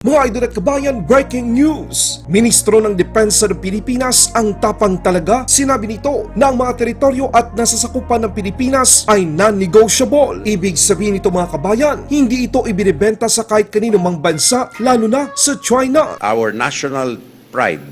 Mga idol at kabayan, breaking news! Ministro ng Depensa ng Pilipinas ang tapang talaga. Sinabi nito na ang mga teritoryo at nasasakupan ng Pilipinas ay non-negotiable. Ibig sabihin nito mga kabayan, hindi ito ibinibenta sa kahit kanino mang bansa, lalo na sa China. Our national pride,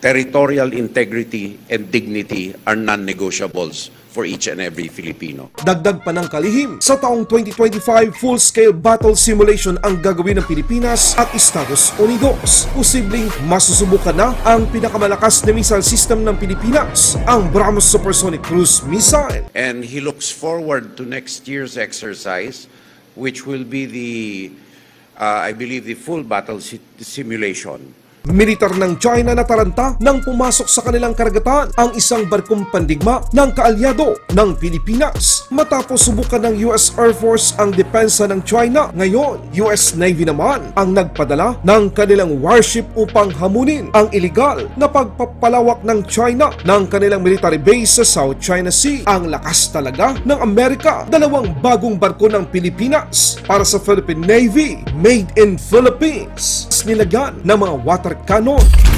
territorial integrity, and dignity are non-negotiables for each and every Filipino. Dagdag pa ng kalihim, sa taong 2025, full-scale battle simulation ang gagawin ng Pilipinas at Estados Unidos. Posibleng masusubukan na ang pinakamalakas na missile system ng Pilipinas, ang BrahMos Supersonic Cruise Missile. And he looks forward to next year's exercise, which will be the, uh, I believe, the full battle si- simulation. Militar ng China na taranta nang pumasok sa kanilang karagatan ang isang barkong pandigma ng kaalyado ng Pilipinas. Matapos subukan ng US Air Force ang depensa ng China, ngayon US Navy naman ang nagpadala ng kanilang warship upang hamunin ang illegal na pagpapalawak ng China ng kanilang military base sa South China Sea. Ang lakas talaga ng Amerika, dalawang bagong barko ng Pilipinas para sa Philippine Navy, made in Philippines. Nilagyan ng mga water cannon.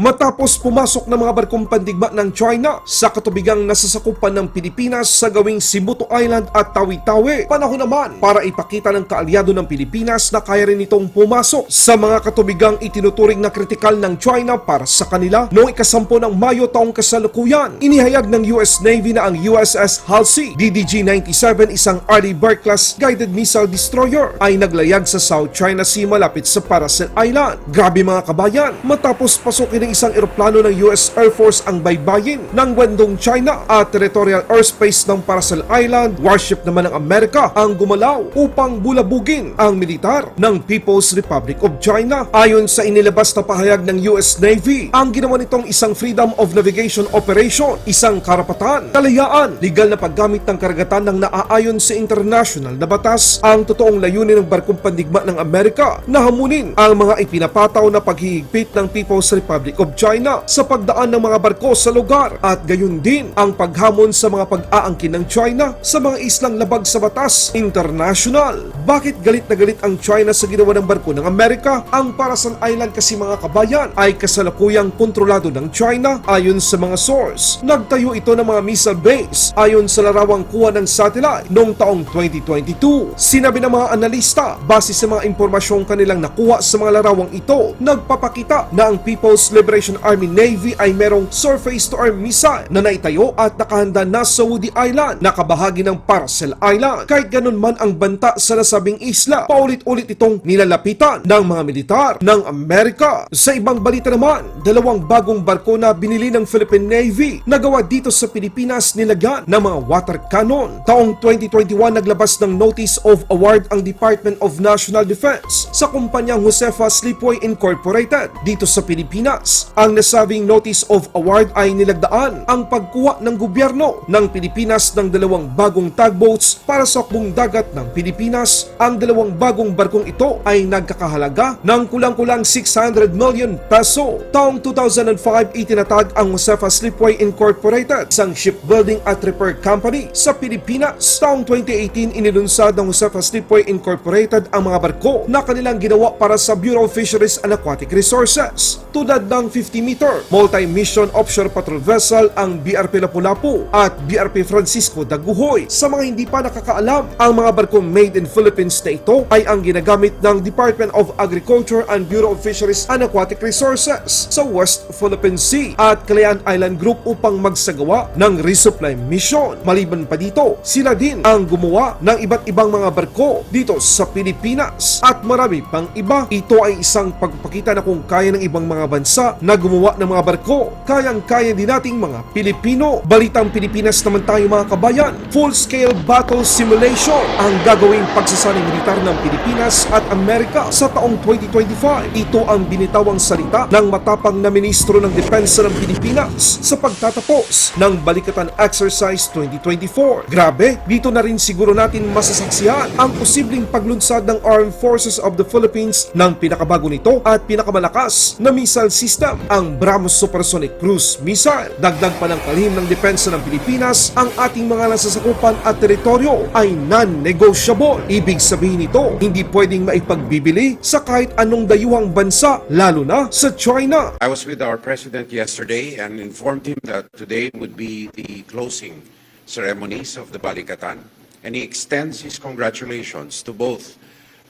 Matapos pumasok ng mga barkong pandigma ng China sa katubigang nasasakupan ng Pilipinas sa gawing Sibuto Island at Tawi-Tawi, panahon naman para ipakita ng kaalyado ng Pilipinas na kaya rin itong pumasok sa mga katubigang itinuturing na kritikal ng China para sa kanila noong ikasampo ng Mayo taong kasalukuyan. Inihayag ng US Navy na ang USS Halsey DDG-97 isang Arleigh Burke-class guided missile destroyer ay naglayag sa South China Sea malapit sa Paracel Island. Grabe mga kabayan, matapos pasukin ng isang eroplano ng US Air Force ang baybayin ng Guangdong, China at territorial airspace ng Paracel Island, warship naman ng Amerika ang gumalaw upang bulabugin ang militar ng People's Republic of China. Ayon sa inilabas na pahayag ng US Navy, ang ginawa nitong isang Freedom of Navigation Operation, isang karapatan, kalayaan, legal na paggamit ng karagatan ng naaayon sa international na batas ang totoong layunin ng barkong pandigma ng Amerika na hamunin ang mga ipinapataw na paghihigpit ng People's Republic of China sa pagdaan ng mga barko sa lugar at gayon din ang paghamon sa mga pag-aangkin ng China sa mga islang labag sa batas international. Bakit galit na galit ang China sa ginawa ng barko ng Amerika? Ang Paracel Island kasi mga kabayan ay kasalukuyang kontrolado ng China ayon sa mga source. Nagtayo ito ng mga missile base ayon sa larawang kuha ng satellite noong taong 2022. Sinabi ng mga analista, base sa mga impormasyong kanilang nakuha sa mga larawang ito, nagpapakita na ang People's Liberation Army Navy ay merong surface-to-air missile na naitayo at nakahanda na sa Woody Island, nakabahagi ng Paracel Island. Kahit ganun man ang banta sa nasabing isla, paulit-ulit itong nilalapitan ng mga militar ng Amerika. Sa ibang balita naman, dalawang bagong barko na binili ng Philippine Navy na gawa dito sa Pilipinas nilagyan ng mga water cannon. Taong 2021 naglabas ng Notice of Award ang Department of National Defense sa kumpanyang Josefa Slipway Incorporated dito sa Pilipinas. Ang nasabing Notice of Award ay nilagdaan ang pagkuha ng gobyerno ng Pilipinas ng dalawang bagong tugboats para sa akbong dagat ng Pilipinas. Ang dalawang bagong barkong ito ay nagkakahalaga ng kulang-kulang 600 million peso. Taong 2005 itinatag ang Josefa Slipway Incorporated, isang shipbuilding at repair company sa Pilipinas. Taong 2018 inilunsad ng Josefa Slipway Incorporated ang mga barko na kanilang ginawa para sa Bureau of Fisheries and Aquatic Resources. Tulad ng 50-meter multi-mission offshore patrol vessel ang BRP Lapu-Lapu at BRP Francisco Daguhoy. Sa mga hindi pa nakakaalam, ang mga barkong made in Philippines na ito ay ang ginagamit ng Department of Agriculture and Bureau of Fisheries and Aquatic Resources sa West Philippine Sea at Calayan Island Group upang magsagawa ng resupply mission. Maliban pa dito, sila din ang gumawa ng iba't ibang mga barko dito sa Pilipinas at marami pang iba. Ito ay isang pagpakita na kung kaya ng ibang mga bansa na gumawa ng mga barko, kayang-kaya din nating mga Pilipino. Balitang Pilipinas naman tayo mga kabayan. Full-scale battle simulation ang gagawing pagsasanay militar ng Pilipinas at Amerika sa taong 2025. Ito ang binitawang salita ng matapang na ministro ng Depensa ng Pilipinas sa pagtatapos ng Balikatan Exercise 2024. Grabe, dito na rin siguro natin masasaksihan ang posibleng paglunsad ng Armed Forces of the Philippines ng pinakabago nito at pinakamalakas na missile system system, ang BrahMos Supersonic Cruise Missile. Dagdag pa ng kalihim ng depensa ng Pilipinas, ang ating mga nasasakupan at teritoryo ay non-negotiable. Ibig sabihin nito, hindi pwedeng maipagbibili sa kahit anong dayuhang bansa, lalo na sa China. I was with our president yesterday and informed him that today would be the closing ceremonies of the Balikatan. And he extends his congratulations to both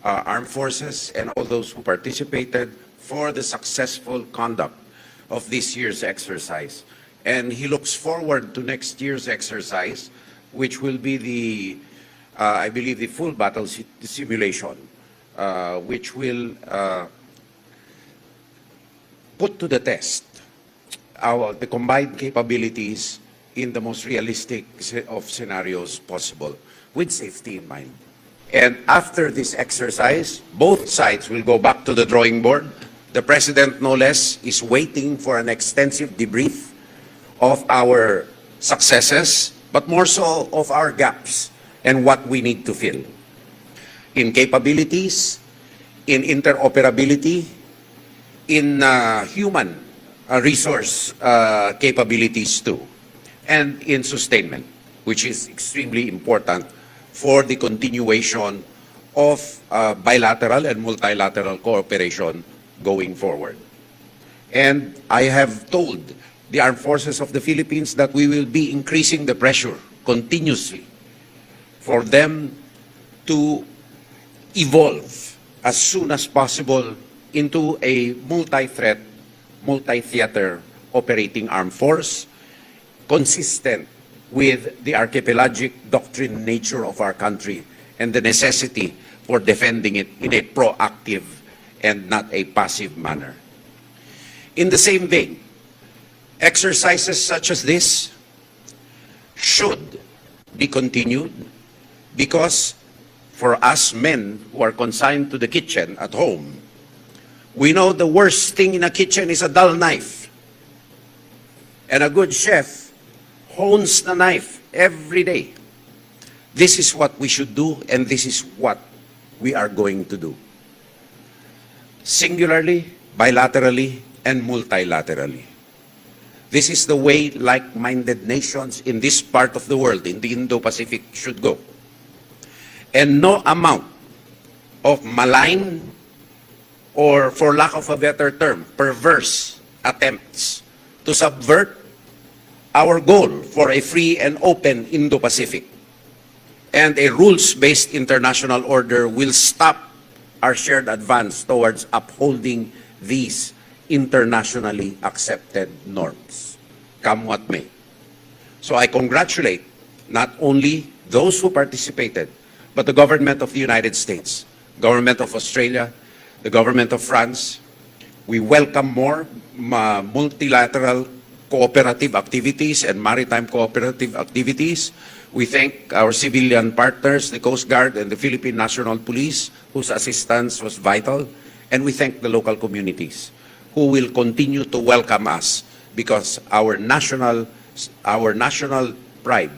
uh, armed forces and all those who participated for the successful conduct of this year's exercise. And he looks forward to next year's exercise, which will be the, uh, I believe, the full battle si- simulation, uh, which will uh, put to the test our, the combined capabilities in the most realistic of scenarios possible, with safety in mind. And after this exercise, both sides will go back to the drawing board. The president, no less, is waiting for an extensive debrief of our successes, but more so of our gaps and what we need to fill. In capabilities, in interoperability, in uh, human uh, resource uh, capabilities too, and in sustainment, which is extremely important for the continuation of uh, bilateral and multilateral cooperation going forward. And I have told the armed forces of the Philippines that we will be increasing the pressure continuously for them to evolve as soon as possible into a multi-threat, multi-theater operating armed force consistent with the archipelagic doctrine nature of our country and the necessity for defending it in a proactive and not a passive manner. In the same vein, exercises such as this should be continued because for us men who are consigned to the kitchen at home, we know the worst thing in a kitchen is a dull knife. And a good chef hones the knife every day. This is what we should do, and this is what we are going to do. Singularly, bilaterally, and multilaterally. This is the way like-minded nations in this part of the world, in the Indo-Pacific, should go. And no amount of malign or, for lack of a better term, perverse attempts to subvert our goal for a free and open Indo-Pacific and a rules-based international order will stop our shared advance towards upholding these internationally accepted norms, come what may. So I congratulate not only those who participated, but the government of the United States, government of Australia, the government of France. We welcome more multilateral cooperative activities and maritime cooperative activities. We thank our civilian partners, the Coast Guard and the Philippine National Police, whose assistance was vital. And we thank the local communities who will continue to welcome us because our national, our national pride,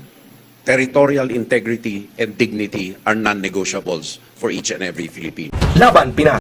territorial integrity, and dignity are non-negotiables for each and every Filipino. Laban Pinas.